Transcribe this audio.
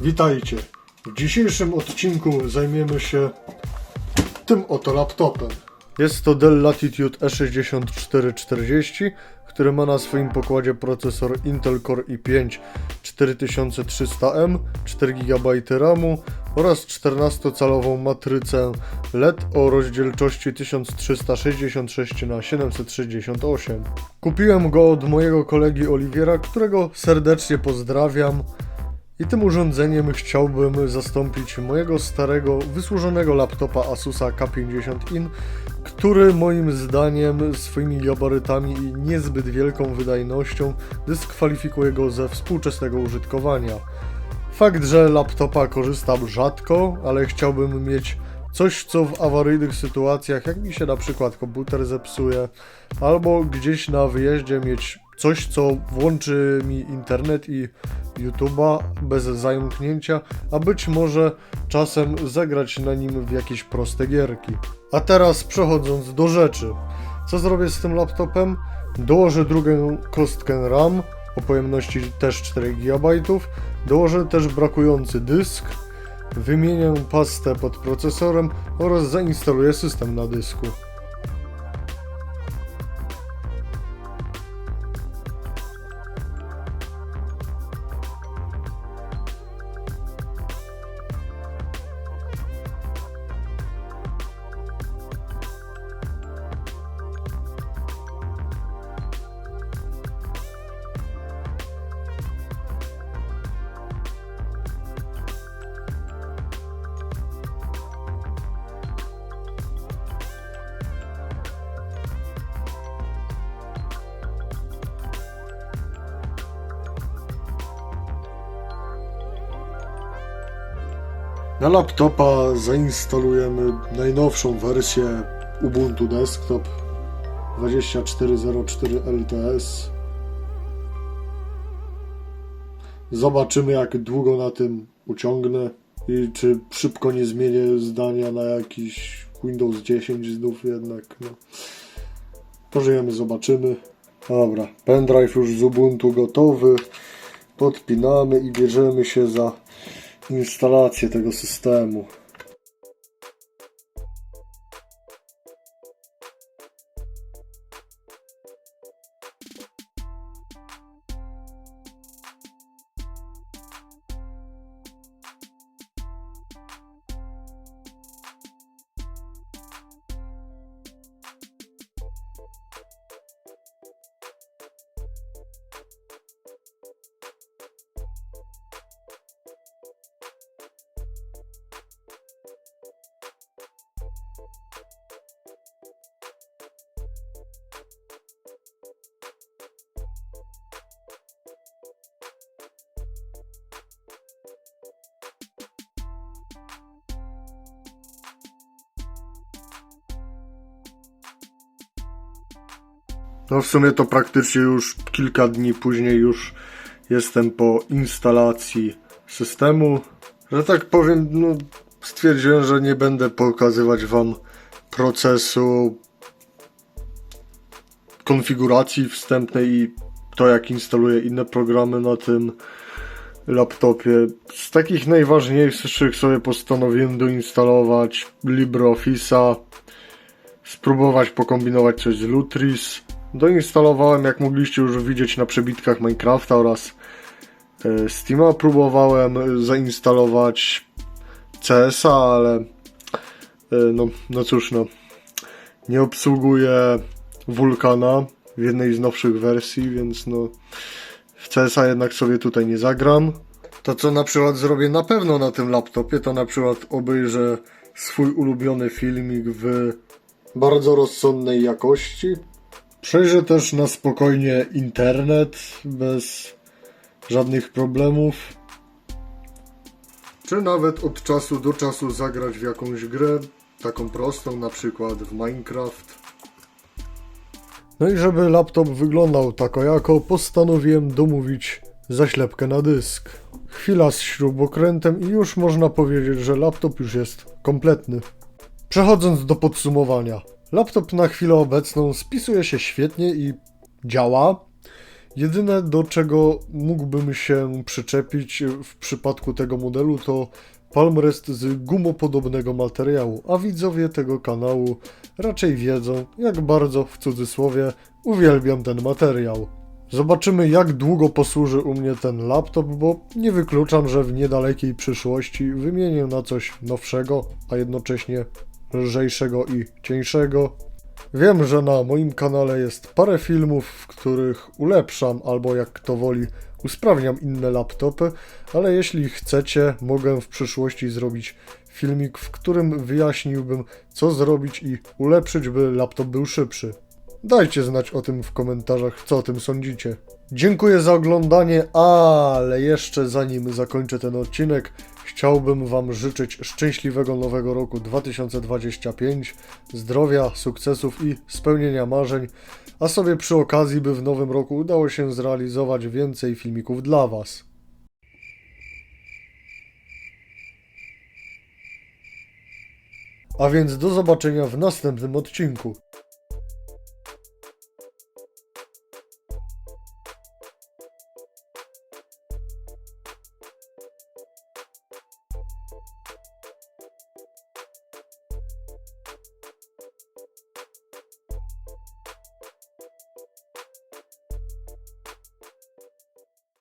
Witajcie. W dzisiejszym odcinku zajmiemy się tym oto laptopem. Jest to Dell Latitude E E6440, który ma na swoim pokładzie procesor Intel Core i5 4300M, 4 GB RAMu oraz 14-calową matrycę LED o rozdzielczości 1366 x 768. Kupiłem go od mojego kolegi Oliwiera, którego serdecznie pozdrawiam. I tym urządzeniem chciałbym zastąpić mojego starego, wysłużonego laptopa Asusa K50in, który moim zdaniem swoimi gabarytami i niezbyt wielką wydajnością dyskwalifikuje go ze współczesnego użytkowania. Fakt, że laptopa korzystam rzadko, ale chciałbym mieć coś, co w awaryjnych sytuacjach, jak mi się na przykład komputer zepsuje, albo gdzieś na wyjeździe mieć coś, co włączy mi internet i YouTube'a bez zająknięcia, a być może czasem zagrać na nim w jakieś proste gierki. A teraz przechodząc do rzeczy. Co zrobię z tym laptopem? Dołożę drugą kostkę RAM o pojemności też 4 GB, dołożę też brakujący dysk, wymienię pastę pod procesorem oraz zainstaluję system na dysku. Na laptopa zainstalujemy najnowszą wersję Ubuntu Desktop 2404 LTS. Zobaczymy jak długo na tym uciągnę i czy szybko nie zmienię zdania na jakiś Windows 10 znów jednak. No. Pożyjemy, zobaczymy. Dobra, pendrive już z Ubuntu gotowy. Podpinamy i bierzemy się za instalację tego systemu. No w sumie to praktycznie już kilka dni później już jestem po instalacji systemu. Że tak powiem, no stwierdziłem, że nie będę pokazywać wam procesu konfiguracji wstępnej i to jak instaluję inne programy na tym laptopie. Z takich najważniejszych sobie postanowiłem doinstalować LibreOffice'a, spróbować pokombinować coś z Lutris. Doinstalowałem, jak mogliście już widzieć na przebitkach Minecrafta oraz e, Steama. Próbowałem zainstalować CS-a, ale e, no, no cóż, no, nie obsługuje Vulkana w jednej z nowszych wersji, więc no, w CS-a jednak sobie tutaj nie zagram. To co na przykład zrobię na pewno na tym laptopie, to na przykład obejrzę swój ulubiony filmik w bardzo rozsądnej jakości. Przejrzę też na spokojnie internet bez żadnych problemów. Czy nawet od czasu do czasu zagrać w jakąś grę, taką prostą, na przykład w Minecraft. No i żeby laptop wyglądał tako jako, postanowiłem domówić zaślepkę na dysk. Chwila z śrubokrętem i już można powiedzieć, że laptop już jest kompletny. Przechodząc do podsumowania. Laptop na chwilę obecną spisuje się świetnie i działa. Jedyne do czego mógłbym się przyczepić w przypadku tego modelu to palmrest z gumopodobnego materiału, a widzowie tego kanału raczej wiedzą, jak bardzo w cudzysłowie uwielbiam ten materiał. Zobaczymy, jak długo posłuży u mnie ten laptop, bo nie wykluczam, że w niedalekiej przyszłości wymienię na coś nowszego, a jednocześnie lżejszego i cieńszego. Wiem, że na moim kanale jest parę filmów, w których ulepszam albo jak kto woli, usprawniam inne laptopy, ale jeśli chcecie, mogę w przyszłości zrobić filmik, w którym wyjaśniłbym, co zrobić i ulepszyć, by laptop był szybszy. Dajcie znać o tym w komentarzach, co o tym sądzicie. Dziękuję za oglądanie, ale jeszcze zanim zakończę ten odcinek, chciałbym Wam życzyć szczęśliwego nowego roku 2025, zdrowia, sukcesów i spełnienia marzeń, a sobie przy okazji, by w nowym roku udało się zrealizować więcej filmików dla Was. A więc do zobaczenia w następnym odcinku.